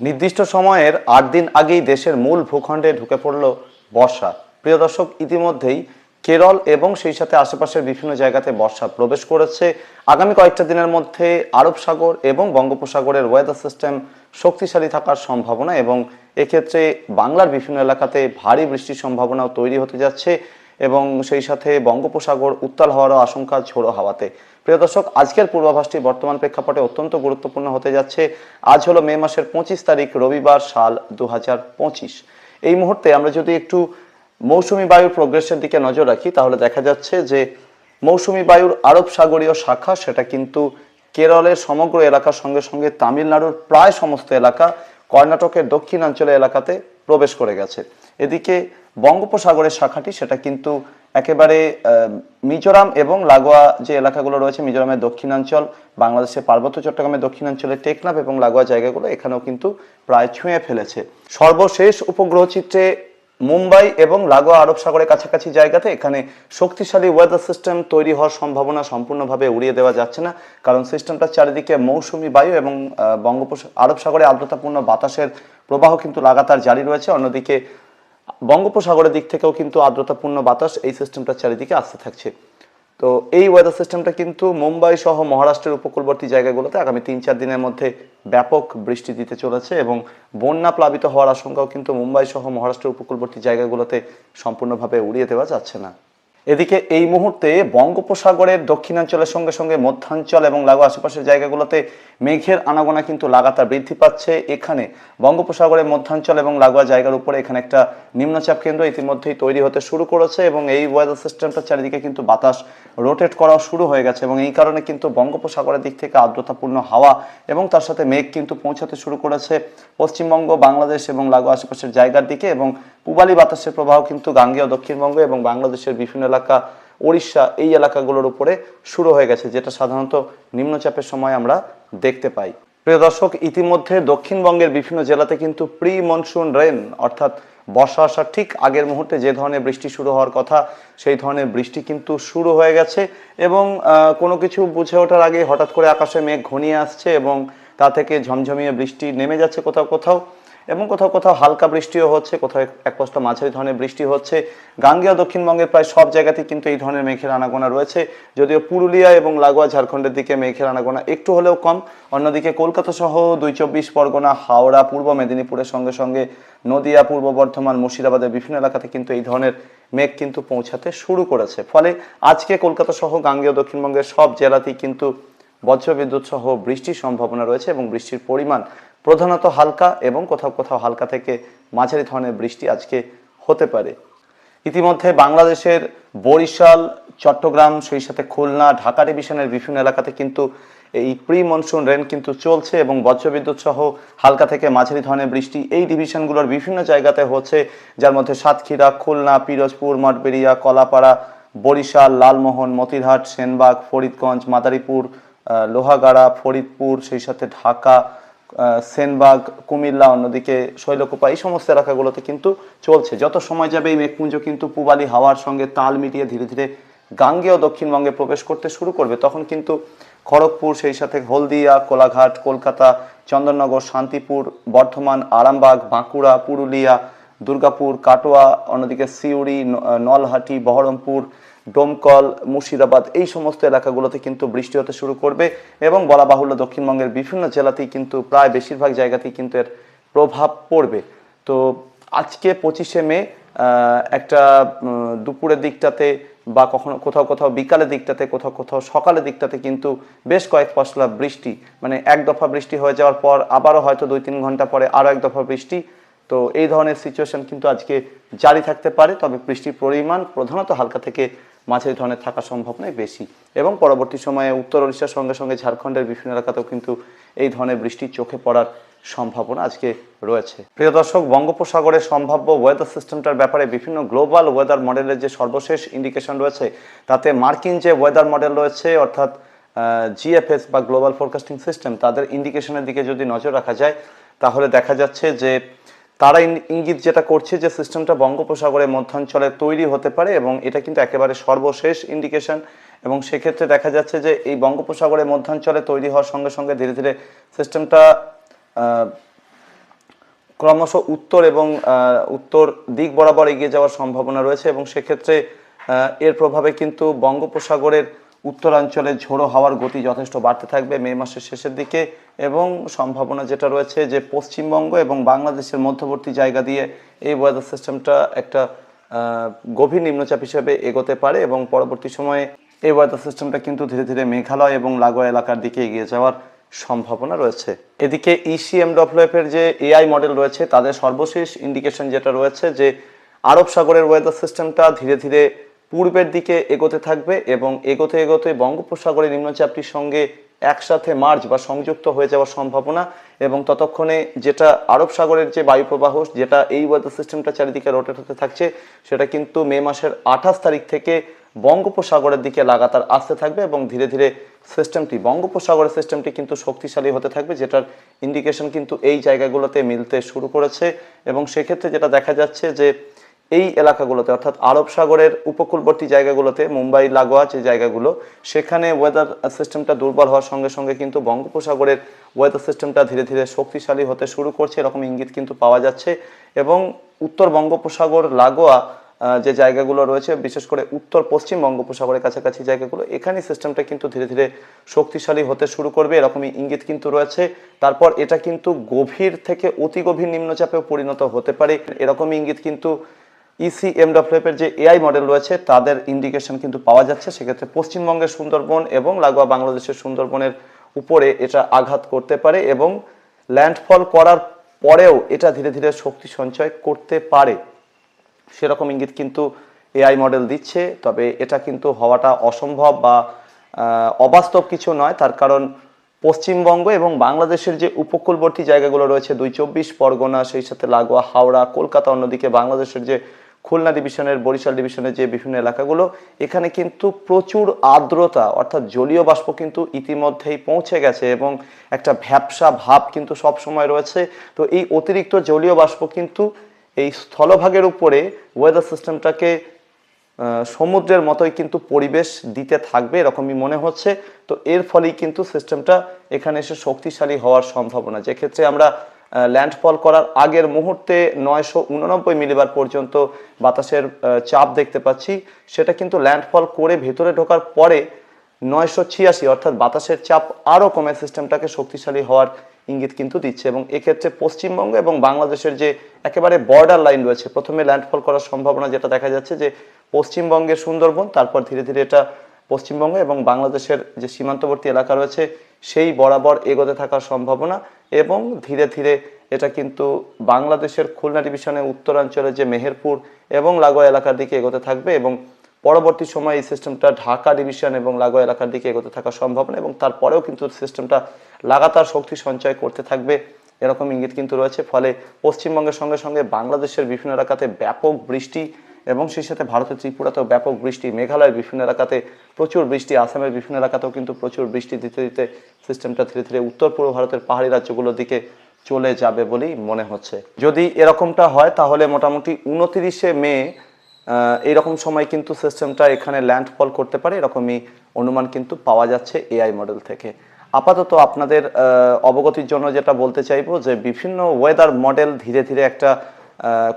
নির্দিষ্ট সময়ের আট দিন আগেই দেশের মূল ভূখণ্ডে ঢুকে পড়ল বর্ষা। প্রিয় দর্শক, ইতিমধ্যেই কেরল এবং সেই সাথে আশেপাশের বিভিন্ন জায়গাতে বর্ষা প্রবেশ করেছে। আগামী কয়েকটা দিনের মধ্যে আরব সাগর এবং বঙ্গোপসাগরের ওয়েদার সিস্টেম শক্তিশালী থাকার সম্ভাবনা এবং এক্ষেত্রে বাংলার বিভিন্ন এলাকাতে ভারী বৃষ্টির সম্ভাবনাও তৈরি হতে যাচ্ছে। এবং সেই সাথে বঙ্গোপসাগর উত্তাল হওয়ারও আশঙ্কা ঝোড়ো হাওয়াতে। প্রিয় দর্শক, আজকের পূর্বাভাসটি বর্তমান প্রেক্ষাপটে অত্যন্ত গুরুত্বপূর্ণ হতে যাচ্ছে। আজ হলো মে মাসের পঁচিশ তারিখ, রবিবার সাল দু হাজার পঁচিশ। এই মুহূর্তে আমরা যদি একটু মৌসুমি বায়ুর প্রোগ্রেসের দিকে নজর রাখি, তাহলে দেখা যাচ্ছে যে মৌসুমি বায়ুর আরব সাগরীয় শাখা, সেটা কিন্তু কেরলের সমগ্র এলাকার সঙ্গে সঙ্গে তামিলনাড়ুর প্রায় সমস্ত এলাকা, কর্ণাটকের দক্ষিণাঞ্চলের এলাকাতে প্রবেশ করে গেছে। এদিকে বঙ্গোপসাগরের শাখাটি, সেটা কিন্তু একেবারে মিজোরাম এবং লাগোয়া যে এলাকাগুলো রয়েছে, মিজোরামের দক্ষিণাঞ্চল, বাংলাদেশের পার্বত্য চট্টগ্রামের দক্ষিণাঞ্চলের টেকনাফ এবং লাগোয়া জায়গাগুলো এখানেও কিন্তু প্রায় ছুঁয়ে ফেলেছে। সর্বশেষ উপগ্রহ চিত্রে মুম্বাই এবং লাগোয়া আরব সাগরের কাছাকাছি জায়গাতে এখানে শক্তিশালী ওয়েদার সিস্টেম তৈরি হওয়ার সম্ভাবনা সম্পূর্ণভাবে উড়িয়ে দেওয়া যাচ্ছে না, কারণ সিস্টেমটার চারিদিকে মৌসুমি বায়ু এবং বঙ্গোপস, আরব সাগরে আর্দ্রতাপূর্ণ বাতাসের প্রবাহ কিন্তু লাগাতার জারি রয়েছে। অন্যদিকে বঙ্গোপসাগরের দিক থেকেও কিন্তু আর্দ্রতাপূর্ণ বাতাস এই সিস্টেমটার চারিদিকে আসতে থাকছে। তো এই ওয়েদার সিস্টেমটা কিন্তু মুম্বাই সহ মহারাষ্ট্রের উপকূলবর্তী জায়গাগুলোতে আগামী তিন চার দিনের মধ্যে ব্যাপক বৃষ্টি দিতে চলেছে এবং বন্যা প্লাবিত হওয়ার আশঙ্কাও কিন্তু মুম্বাই সহ মহারাষ্ট্রের উপকূলবর্তী জায়গাগুলোতে সম্পূর্ণভাবে উড়িয়ে দেওয়া যাচ্ছে না। এদিকে এই মুহূর্তে বঙ্গোপসাগরের দক্ষিণাঞ্চলের সঙ্গে সঙ্গে মধ্যাঞ্চল এবং লাগোয়া আশেপাশের জায়গাগুলোতে মেঘের আনাগোনা কিন্তু লাগাতার বৃদ্ধি পাচ্ছে। এখানে বঙ্গোপসাগরের মধ্যাঞ্চল এবং লাগোয়া জায়গার উপরে এখানে একটা নিম্নচাপ কেন্দ্র ইতিমধ্যেই তৈরি হতে শুরু করেছে এবং এই ওয়েদার সিস্টেমটার চারিদিকে কিন্তু বাতাস রোটেট করাও শুরু হয়ে গেছে এবং এই কারণে কিন্তু বঙ্গোপসাগরের দিক থেকে আর্দ্রতাপূর্ণ হাওয়া এবং তার সাথে মেঘ কিন্তু পৌঁছাতে শুরু করেছে পশ্চিমবঙ্গ, বাংলাদেশ এবং লাগোয়া আশেপাশের জায়গার দিকে এবং পূবালি বাতাসের প্রবাহ কিন্তু গাঙ্গেয়, দক্ষিণবঙ্গ এবং বাংলাদেশের বিভিন্ন এলাকা, ওড়িশা, এই এলাকাগুলোর উপরে শুরু হয়ে গেছে, যেটা সাধারণত নিম্নচাপের সময় আমরা দেখতে পাই। প্রিয় দর্শক, ইতিমধ্যে দক্ষিণবঙ্গের বিভিন্ন জেলাতে কিন্তু প্রি মনসুন রেন, অর্থাৎ বর্ষা আসার ঠিক আগের মুহূর্তে যে ধরনের বৃষ্টি শুরু হওয়ার কথা, সেই ধরনের বৃষ্টি কিন্তু শুরু হয়ে গেছে এবং কোনো কিছু বুঝে ওঠার আগে হঠাৎ করে আকাশে মেঘ ঘনিয়ে আসছে এবং তা থেকে ঝমঝমিয়ে বৃষ্টি নেমে যাচ্ছে কোথাও কোথাও। এবং কোথাও কোথাও হালকা বৃষ্টিও হচ্ছে, কোথাও এক- এক মাঝারি ধরনের বৃষ্টি হচ্ছে। গাঙ্গেয় দক্ষিণবঙ্গের প্রায় সব জায়গাতেই কিন্তু এই ধরনের মেঘের আনাগোনা রয়েছে। যদিও পুরুলিয়া এবং লাগোয়া ঝাড়খণ্ডের দিকে মেঘের আনাগোনা একটু হলেও কম। অন্যদিকে কলকাতা সহ দুই চব্বিশ পরগনা, হাওড়া, পূর্ব মেদিনীপুরের সঙ্গে সঙ্গে নদিয়া, পূর্ব বর্ধমান, মুর্শিদাবাদের বিভিন্ন এলাকাতে কিন্তু এই ধরনের মেঘ কিন্তু পৌঁছাতে শুরু করেছে। ফলে আজকে কলকাতা সহ গাঙ্গেয় দক্ষিণবঙ্গের সব জেলাতেই কিন্তু বজ্রবিদ্যুৎ সহ বৃষ্টির সম্ভাবনা রয়েছে এবং বৃষ্টির পরিমাণ প্রধানত হালকা এবং কোথাও কোথাও হালকা থেকে মাঝারি ধরনের বৃষ্টি আজকে হতে পারে। ইতিমধ্যে বাংলাদেশের বরিশাল, চট্টগ্রাম, সেই সাথে খুলনা, ঢাকা ডিভিশনের বিভিন্ন এলাকাতে কিন্তু এই প্রি মনসুন রেন কিন্তু চলছে এবং বজ্রবিদ্যুৎ সহ হালকা থেকে মাঝারি ধরনের বৃষ্টি এই ডিভিশনগুলোর বিভিন্ন জায়গাতে হচ্ছে, যার মধ্যে সাতক্ষীরা, খুলনা, পিরোজপুর, মঠবেড়িয়া, কলাপাড়া, বরিশাল, লালমোহন, মতিরহাট, সেনবাগ, ফরিদগঞ্জ, মাদারীপুর লোহাগাড়া, ফরিদপুর, সেই সাথে ঢাকা সেনবাগ, কুমিল্লা, অন্যদিকে শৈলকুপা, এই সমস্ত এলাকাগুলোতে কিন্তু চলছে। যত সময় যাবে এই মেঘপুঞ্জ কিন্তু পূবালি হাওয়ার সঙ্গে তাল মিটিয়ে ধীরে ধীরে গাঙ্গেয় দক্ষিণবঙ্গে প্রবেশ করতে শুরু করবে। তখন কিন্তু খড়গপুর, সেই সাথে হলদিয়া, কোলাঘাট, কলকাতা, চন্দননগর, শান্তিপুর, বর্ধমান, আরামবাগ, বাঁকুড়া, পুরুলিয়া, দুর্গাপুর, কাটোয়া, অন্যদিকে সিউড়ি নলহাটি, বহরমপুর ডোমকল, মুর্শিদাবাদ, এই সমস্ত এলাকাগুলোতে কিন্তু বৃষ্টি হতে শুরু করবে এবং বলা বাহুল্য দক্ষিণবঙ্গের বিভিন্ন জেলাতেই কিন্তু প্রায় বেশিরভাগ জায়গাতেই কিন্তু এর প্রভাব পড়বে। তো আজকে পঁচিশে মে একটা দুপুরের দিকটাতে বা কখনো কোথাও কোথাও বিকালের দিকটাতে, কোথাও কোথাও সকালের দিকটাতে কিন্তু বেশ কয়েক পশলা বৃষ্টি মানে এক দফা বৃষ্টি হয়ে যাওয়ার পর আবারও হয়তো দুই তিন ঘণ্টা পরে আরও এক দফা বৃষ্টি তো এই ধরনের সিচুয়েশন কিন্তু আজকে জারি থাকতে পারে, তবে বৃষ্টির পরিমাণ প্রধানত হালকা থেকে মাঝারি ধরনের থাকার সম্ভাবনাই বেশি। এবং পরবর্তী সময়ে উত্তর ওড়িশার সঙ্গে সঙ্গে ঝাড়খণ্ডের বিভিন্ন এলাকাতেও কিন্তু এই ধরনের বৃষ্টি চোখে পড়ার সম্ভাবনা আজকে রয়েছে। প্রিয় দর্শক, বঙ্গোপসাগরের সম্ভাব্য ওয়েদার সিস্টেমটার ব্যাপারে বিভিন্ন গ্লোবাল ওয়েদার মডেলের যে সর্বশেষ ইন্ডিকেশন রয়েছে, তাতে মার্কিন যে ওয়েদার মডেল রয়েছে, অর্থাৎ জিএফএস বা গ্লোবাল ফোরকাস্টিং সিস্টেম তাদের ইন্ডিকেশনের দিকে যদি নজর রাখা যায়, তাহলে দেখা যাচ্ছে যে তারা ইঙ্গিত যেটা করছে যে সিস্টেমটা বঙ্গোপসাগরের মধ্যাঞ্চলে তৈরি হতে পারে এবং এটা কিন্তু একেবারে সর্বশেষ ইন্ডিকেশন এবং সেক্ষেত্রে দেখা যাচ্ছে যে এই বঙ্গোপসাগরের মধ্যাঞ্চলে তৈরি হওয়ার সঙ্গে সঙ্গে ধীরে ধীরে সিস্টেমটা ক্রমশ উত্তর এবং উত্তর দিক বরাবর এগিয়ে যাওয়ার সম্ভাবনা রয়েছে এবং সেক্ষেত্রে এর প্রভাবে কিন্তু বঙ্গোপসাগরের উত্তরাঞ্চলে ঝোড়ো হাওয়ার গতি যথেষ্ট বাড়তে থাকবে মে মাসের শেষের দিকে এবং সম্ভাবনা যেটা রয়েছে যে পশ্চিমবঙ্গ এবং বাংলাদেশের মধ্যবর্তী জায়গা দিয়ে এই ওয়েদার সিস্টেমটা একটা গভীর নিম্নচাপ হিসেবে এগোতে পারে এবং পরবর্তী সময়ে এই ওয়েদার সিস্টেমটা কিন্তু ধীরে ধীরে মেঘালয় এবং লাগোয়া এলাকার দিকে এগিয়ে যাওয়ার সম্ভাবনা রয়েছে। এদিকে E ইসিএমডব্লিউএফ এর যে এআই মডেল রয়েছে, তাদের সর্বশেষ ইন্ডিকেশন যেটা রয়েছে যে আরব সাগরের ওয়েদার সিস্টেমটা ধীরে ধীরে পূর্বের দিকে এগোতে থাকবে এবং এগোতে এগোতে বঙ্গোপসাগরের নিম্নচাপটির সঙ্গে একসাথে মার্চ বা সংযুক্ত হয়ে যাওয়ার সম্ভাবনা এবং ততক্ষণে যেটা আরব সাগরের যে বায়ুপ্রবাহ, যেটা এই ওয়েদার সিস্টেমটা চারিদিকে রোটেট হতে থাকছে, সেটা কিন্তু মে মাসের আঠাশ তারিখ থেকে বঙ্গোপসাগরের দিকে লাগাতার আসতে থাকবে এবং ধীরে ধীরে সিস্টেমটি বঙ্গোপসাগরের সিস্টেমটি কিন্তু শক্তিশালী হতে থাকবে, যেটার ইন্ডিকেশন কিন্তু এই জায়গাগুলোতে মিলতে শুরু করেছে এবং সেক্ষেত্রে যেটা দেখা যাচ্ছে যে এই এলাকাগুলোতে, অর্থাৎ আরব সাগরের উপকূলবর্তী জায়গাগুলোতে, মুম্বাই, লাগোয়া যে জায়গাগুলো, সেখানে ওয়েদার সিস্টেমটা দুর্বল হওয়ার সঙ্গে সঙ্গে কিন্তু বঙ্গোপসাগরের ওয়েদার সিস্টেমটা ধীরে ধীরে শক্তিশালী হতে শুরু করছে। এরকম ইঙ্গিত কিন্তু পাওয়া যাচ্ছে। এবং উত্তর বঙ্গোপসাগর, লাগোয়া যে জায়গাগুলো রয়েছে, বিশেষ করে উত্তর পশ্চিম বঙ্গোপসাগরের কাছাকাছি জায়গাগুলো এখানে সিস্টেমটা কিন্তু ধীরে ধীরে শক্তিশালী হতে শুরু করবে। এরকমই ইঙ্গিত কিন্তু রয়েছে। তারপর এটা কিন্তু গভীর থেকে অতি গভীর নিম্নচাপেও পরিণত হতে পারে। এরকমই ইঙ্গিত কিন্তু ইসিএমডব্লিউএফ এর যে এআই মডেল রয়েছে, তাদের ইন্ডিকেশন কিন্তু পাওয়া যাচ্ছে। সেক্ষেত্রে পশ্চিমবঙ্গের সুন্দরবন এবং লাগোয়া বাংলাদেশের সুন্দরবনের উপরে এটা আঘাত করতে পারে এবং ল্যান্ডফল করার পরেও এটা ধীরে ধীরে শক্তি সঞ্চয় করতে পারে। সেরকম ইঙ্গিত কিন্তু এআই মডেল দিচ্ছে, তবে এটা কিন্তু হওয়াটা অসম্ভব বা অবাস্তব কিছু নয়। তার কারণ পশ্চিমবঙ্গ এবং বাংলাদেশের যে উপকূলবর্তী জায়গাগুলো রয়েছে, দুই চব্বিশ পরগনা, সেই সাথে লাগোয়া, হাওড়া, কলকাতা অন্যদিকে বাংলাদেশের যে খুলনা ডিভিশনের বরিশাল ডিভিশনের যে বিভিন্ন এলাকাগুলো, এখানে কিন্তু প্রচুর আর্দ্রতা, অর্থাৎ জলীয় বাষ্প কিন্তু ইতিমধ্যেই পৌঁছে গেছে এবং একটা ভ্যাপসা ভাব কিন্তু সব সময় রয়েছে। তো এই অতিরিক্ত জলীয় বাষ্প কিন্তু এই স্থলভাগের উপরে ওয়েদার সিস্টেমটাকে সমুদ্রের মতোই কিন্তু পরিবেশ দিতে থাকবে এরকমই মনে হচ্ছে। তো এর ফলেই কিন্তু সিস্টেমটা এখানে এসে শক্তিশালী হওয়ার সম্ভাবনা। যেক্ষেত্রে আমরা ল্যান্ডফল করার আগের মুহূর্তে নয়শো উননব্বই মিলিবার পর্যন্ত বাতাসের চাপ দেখতে পাচ্ছি। সেটা কিন্তু ল্যান্ডফল করে ভেতরে ঢোকার পরে নয়শো ছিয়াশি, অর্থাৎ বাতাসের চাপ আরও কমে সিস্টেমটাকে শক্তিশালী হওয়ার ইঙ্গিত কিন্তু দিচ্ছে। এবং এক্ষেত্রে পশ্চিমবঙ্গ এবং বাংলাদেশের যে একেবারে বর্ডার লাইন রয়েছে, প্রথমে ল্যান্ডফল করার সম্ভাবনা যেটা দেখা যাচ্ছে যে পশ্চিমবঙ্গের সুন্দরবন, তারপর ধীরে ধীরে এটা পশ্চিমবঙ্গ এবং বাংলাদেশের যে সীমান্তবর্তী এলাকা রয়েছে সেই বরাবর এগোতে থাকার সম্ভাবনা এবং ধীরে ধীরে এটা কিন্তু বাংলাদেশের খুলনা ডিভিশনের উত্তরাঞ্চলে যে মেহেরপুর এবং লাগোয়া এলাকার দিকে এগোতে থাকবে এবং পরবর্তী সময়ে এই সিস্টেমটা ঢাকা ডিভিশন এবং লাগোয়া এলাকার দিকে এগোতে থাকার সম্ভাবনা এবং তারপরেও কিন্তু সিস্টেমটা লাগাতার শক্তি সঞ্চয় করতে থাকবে এরকম ইঙ্গিত কিন্তু রয়েছে। ফলে পশ্চিমবঙ্গের সঙ্গে সঙ্গে বাংলাদেশের বিভিন্ন এলাকাতে ব্যাপক বৃষ্টি এবং সেই সাথে ভারতের ত্রিপুরাতেও ব্যাপক বৃষ্টি, মেঘালয়ের বিভিন্ন এলাকাতে প্রচুর বৃষ্টি, আসামের বিভিন্ন এলাকাতেও কিন্তু প্রচুর বৃষ্টি দিতে দিতে সিস্টেমটা ধীরে ধীরে উত্তর পূর্ব ভারতের পাহাড়ি রাজ্যগুলোর দিকে চলে যাবে বলেই মনে হচ্ছে। যদি এরকমটা হয়, তাহলে মোটামুটি উনতিরিশে মে এইরকম সময় কিন্তু সিস্টেমটা এখানে ল্যান্ডফল করতে পারে, এরকমই অনুমান কিন্তু পাওয়া যাচ্ছে এআই মডেল থেকে। আপাতত আপনাদের অবগতির জন্য যেটা বলতে চাইব যে, বিভিন্ন ওয়েদার মডেল ধীরে ধীরে একটা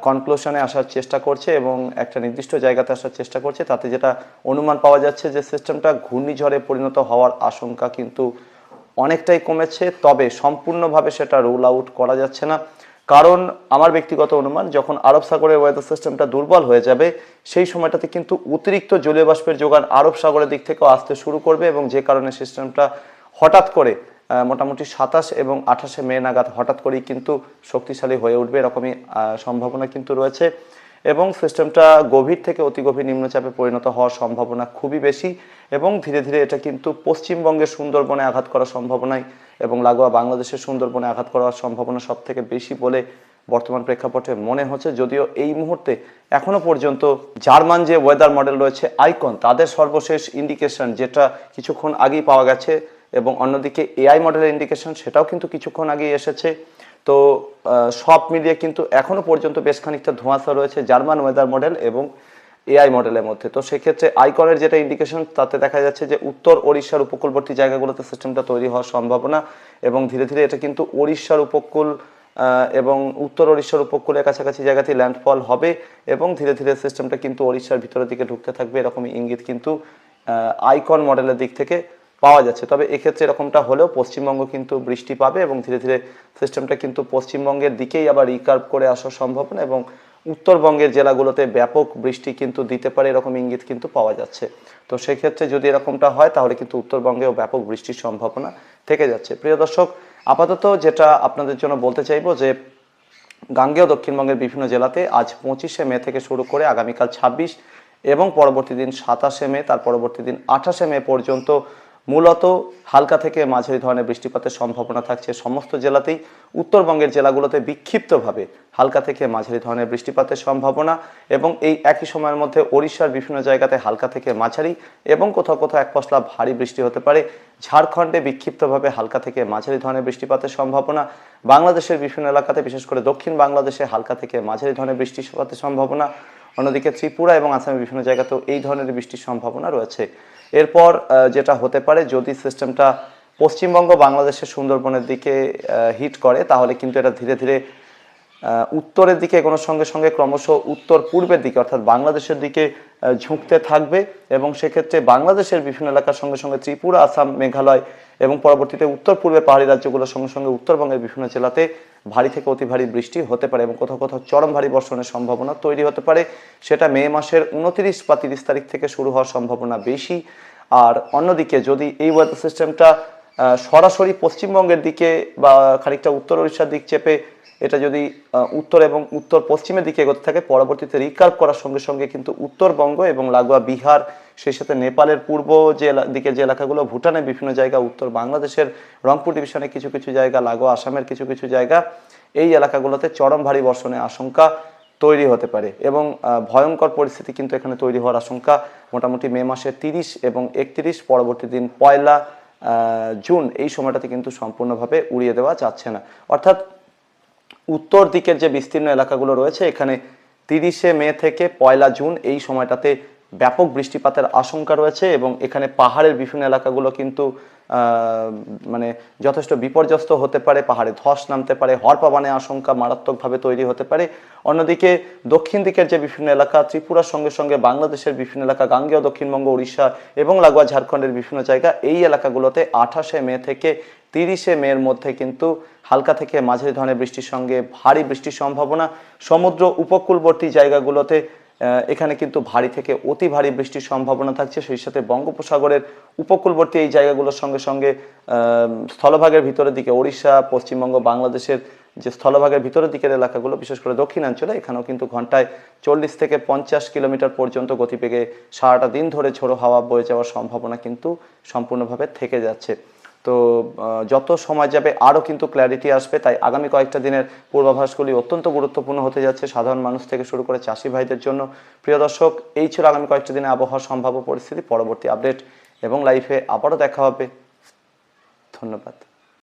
কনক্লুশনে আসার চেষ্টা করছে এবং একটা নির্দিষ্ট জায়গাতে আসার চেষ্টা করছে। তাতে যেটা অনুমান পাওয়া যাচ্ছে যে সিস্টেমটা ঘূর্ণিঝড়ে পরিণত হওয়ার আশঙ্কা কিন্তু অনেকটাই কমেছে, তবে সম্পূর্ণভাবে সেটা রোল আউট করা যাচ্ছে না। কারণ আমার ব্যক্তিগত অনুমান, যখন আরব সাগরের ওয়েদার সিস্টেমটা দুর্বল হয়ে যাবে, সেই সময়টাতে কিন্তু অতিরিক্ত জলীয় বাষ্পের যোগান আরব সাগরের দিক থেকেও আসতে শুরু করবে এবং যে কারণে সিস্টেমটা হঠাৎ করে মোটামুটি সাতাশ এবং আঠাশে মে নাগাদ হঠাৎ করেই কিন্তু শক্তিশালী হয়ে উঠবে এরকমই সম্ভাবনা কিন্তু রয়েছে। এবং সিস্টেমটা গভীর থেকে অতি গভীর নিম্নচাপে পরিণত হওয়ার সম্ভাবনা খুবই বেশি এবং ধীরে ধীরে এটা কিন্তু পশ্চিমবঙ্গের সুন্দরবনে আঘাত করার সম্ভাবনাই এবং লাগোয়া বাংলাদেশের সুন্দরবনে আঘাত করার সম্ভাবনা সব থেকে বেশি বলে বর্তমান প্রেক্ষাপটে মনে হচ্ছে। যদিও এই মুহূর্তে এখনও পর্যন্ত জার্মান যে ওয়েদার মডেল রয়েছে আইকন তাদের সর্বশেষ ইন্ডিকেশন যেটা কিছুক্ষণ আগেই পাওয়া গেছে এবং অন্যদিকে এআই মডেলের ইন্ডিকেশন সেটাও কিন্তু কিছুক্ষণ আগেই এসেছে। তো সব মিলিয়ে কিন্তু এখনও পর্যন্ত বেশ খানিকটা ধোঁয়াশা রয়েছে জার্মান ওয়েদার মডেল এবং এআই মডেলের মধ্যে। তো সেক্ষেত্রে আইকনের যেটা ইন্ডিকেশন তাতে দেখা যাচ্ছে যে উত্তর ওড়িশার উপকূলবর্তী জায়গাগুলোতে সিস্টেমটা তৈরি হওয়ার সম্ভাবনা এবং ধীরে ধীরে এটা কিন্তু ওড়িশার উপকূল এবং উত্তর ওড়িশার উপকূলের কাছাকাছি জায়গাতে ল্যান্ডফল হবে এবং ধীরে ধীরে সিস্টেমটা কিন্তু ওড়িশার ভিতরের দিকে ঢুকতে থাকবে। এরকমই ইঙ্গিত কিন্তু আইকন মডেলের দিক থেকে পাওয়া যাচ্ছে। তবে এক্ষেত্রে এরকমটা হলেও পশ্চিমবঙ্গ কিন্তু বৃষ্টি পাবে এবং ধীরে ধীরে সিস্টেমটা কিন্তু পশ্চিমবঙ্গের দিকেই আবার রিকার্ভ করে আসার সম্ভাবনা এবং উত্তরবঙ্গের জেলাগুলোতে ব্যাপক বৃষ্টি কিন্তু দিতে পারে এরকম ইঙ্গিত কিন্তু পাওয়া যাচ্ছে। তো সেক্ষেত্রে যদি এরকমটা হয়, তাহলে কিন্তু উত্তরবঙ্গেও ব্যাপক বৃষ্টির সম্ভাবনা থেকে যাচ্ছে। প্রিয় দর্শক, আপাতত যেটা আপনাদের জন্য বলতে চাইব যে, গাঙ্গেয় দক্ষিণবঙ্গের বিভিন্ন জেলাতে আজ পঁচিশে মে থেকে শুরু করে আগামীকাল ছাব্বিশ এবং পরবর্তী দিন সাতাশে মে, তার পরবর্তী দিন আঠাশে মে পর্যন্ত মূলত হালকা থেকে মাঝারি ধরনের বৃষ্টিপাতের সম্ভাবনা থাকছে সমস্ত জেলাতেই। উত্তরবঙ্গের জেলাগুলোতে বিক্ষিপ্তভাবে হালকা থেকে মাঝারি ধরনের বৃষ্টিপাতের সম্ভাবনা এবং এই একই সময়ের মধ্যে ওড়িশার বিভিন্ন জায়গাতে হালকা থেকে মাঝারি এবং কোথাও কোথাও এক পশলা ভারী বৃষ্টি হতে পারে। ঝাড়খণ্ডে বিক্ষিপ্তভাবে হালকা থেকে মাঝারি ধরনের বৃষ্টিপাতের সম্ভাবনা। বাংলাদেশের বিভিন্ন এলাকাতে, বিশেষ করে দক্ষিণ বাংলাদেশে হালকা থেকে মাঝারি ধরনের বৃষ্টিপাতের সম্ভাবনা। অন্যদিকে ত্রিপুরা এবং আসামের বিভিন্ন জায়গাতেও এই ধরনের বৃষ্টির সম্ভাবনা রয়েছে। এরপর যেটা হতে পারে যদি সিস্টেমটা পশ্চিমবঙ্গ বাংলাদেশের সুন্দরবনের দিকে হিট করে, তাহলে কিন্তু এটা ধীরে ধীরে উত্তরের দিকে এগোনোর সঙ্গে সঙ্গে ক্রমশ উত্তর পূর্বের দিকে, অর্থাৎ বাংলাদেশের দিকে ঝুঁকতে থাকবে। এবং সেক্ষেত্রে বাংলাদেশের বিভিন্ন এলাকার সঙ্গে সঙ্গে ত্রিপুরা, আসাম, মেঘালয় এবং পরবর্তীতে উত্তর পূর্বে পাহাড়ি রাজ্যগুলোর সঙ্গে সঙ্গে উত্তরবঙ্গের বিভিন্ন জেলাতে ভারী থেকে অতি ভারী বৃষ্টি হতে পারে এবং কোথাও কোথাও চরম ভারী বর্ষণের সম্ভাবনা তৈরি হতে পারে। সেটা মে মাসের উনত্রিশ বা তিরিশ তারিখ থেকে শুরু হওয়ার সম্ভাবনা বেশি। আর অন্যদিকে যদি এই ওয়েদার সিস্টেমটা সরাসরি পশ্চিমবঙ্গের দিকে বা খানিকটা উত্তর উড়িষ্যার দিক চেপে এটা যদি উত্তর এবং উত্তর পশ্চিমের দিকে এগোতে থাকে, পরবর্তীতে রিকার্ভ করার সঙ্গে সঙ্গে কিন্তু উত্তরবঙ্গ এবং লাগোয়া বিহার, সেই সাথে নেপালের পূর্ব যে দিকে যে এলাকাগুলো ভুটানের বিভিন্ন জায়গা, উত্তর বাংলাদেশের রংপুর ডিভিশনের কিছু কিছু জায়গা, লাগোয়া আসামের কিছু কিছু জায়গা, এই এলাকাগুলোতে চরম ভারী বর্ষণের আশঙ্কা তৈরি হতে পারে এবং ভয়ঙ্কর পরিস্থিতি কিন্তু এখানে তৈরি হওয়ার আশঙ্কা মোটামুটি মে মাসের তিরিশ এবং একত্রিশ, পরবর্তী দিন পয়লা জুন, এই সময়টাতে কিন্তু সম্পূর্ণভাবে উড়িয়ে দেওয়া যাচ্ছে না। অর্থাৎ উত্তর দিকের যে বিস্তীর্ণ এলাকাগুলো রয়েছে এখানে তিরিশে মে থেকে পয়লা জুন এই সময়টাতে ব্যাপক বৃষ্টিপাতের আশঙ্কা রয়েছে এবং এখানে পাহাড়ের বিভিন্ন এলাকাগুলো কিন্তু মানে যথেষ্ট বিপর্যস্ত হতে পারে, পাহাড়ে ধস নামতে পারে হরপাবানের আশঙ্কা মারাত্মকভাবে তৈরি হতে পারে। অন্যদিকে দক্ষিণ দিকের যে বিভিন্ন এলাকা, ত্রিপুরার সঙ্গে সঙ্গে বাংলাদেশের বিভিন্ন এলাকা, গাঙ্গেয় দক্ষিণবঙ্গ উড়িষ্যা এবং লাগোয়া ঝাড়খণ্ডের বিভিন্ন জায়গা, এই এলাকাগুলোতে আঠাশে মে থেকে তিরিশে মের মধ্যে কিন্তু হালকা থেকে মাঝারি ধরনের বৃষ্টির সঙ্গে ভারী বৃষ্টির সম্ভাবনা। সমুদ্র উপকূলবর্তী জায়গাগুলোতে এখানে কিন্তু ভারী থেকে অতি ভারী বৃষ্টির সম্ভাবনা থাকছে। সেই সাথে বঙ্গোপসাগরের উপকূলবর্তী এই জায়গাগুলোর সঙ্গে সঙ্গে স্থলভাগের ভিতরের দিকে ওড়িশা, পশ্চিমবঙ্গ, বাংলাদেশের যে স্থলভাগের ভিতরের দিকের এলাকাগুলো, বিশেষ করে দক্ষিণাঞ্চলে, এখানেও কিন্তু ঘন্টায় চল্লিশ থেকে পঞ্চাশ কিলোমিটার পর্যন্ত গতিবেগে সারাটা দিন ধরে ঝোড়ো হাওয়া বয়ে যাওয়ার সম্ভাবনা কিন্তু সম্পূর্ণভাবে থেকে যাচ্ছে। তো যত সময় যাবে আরও কিন্তু ক্ল্যারিটি আসবে। তাই আগামী কয়েকটা দিনের পূর্বাভাসগুলি অত্যন্ত গুরুত্বপূর্ণ হতে যাচ্ছে সাধারণ মানুষ থেকে শুরু করে চাষি ভাইদের জন্য। প্রিয় দর্শক, এই ছিল আগামী কয়েকটা দিনে আবহাওয়ার সম্ভাব্য পরিস্থিতি। পরবর্তী আপডেট এবং লাইফে আবারও দেখা হবে। ধন্যবাদ।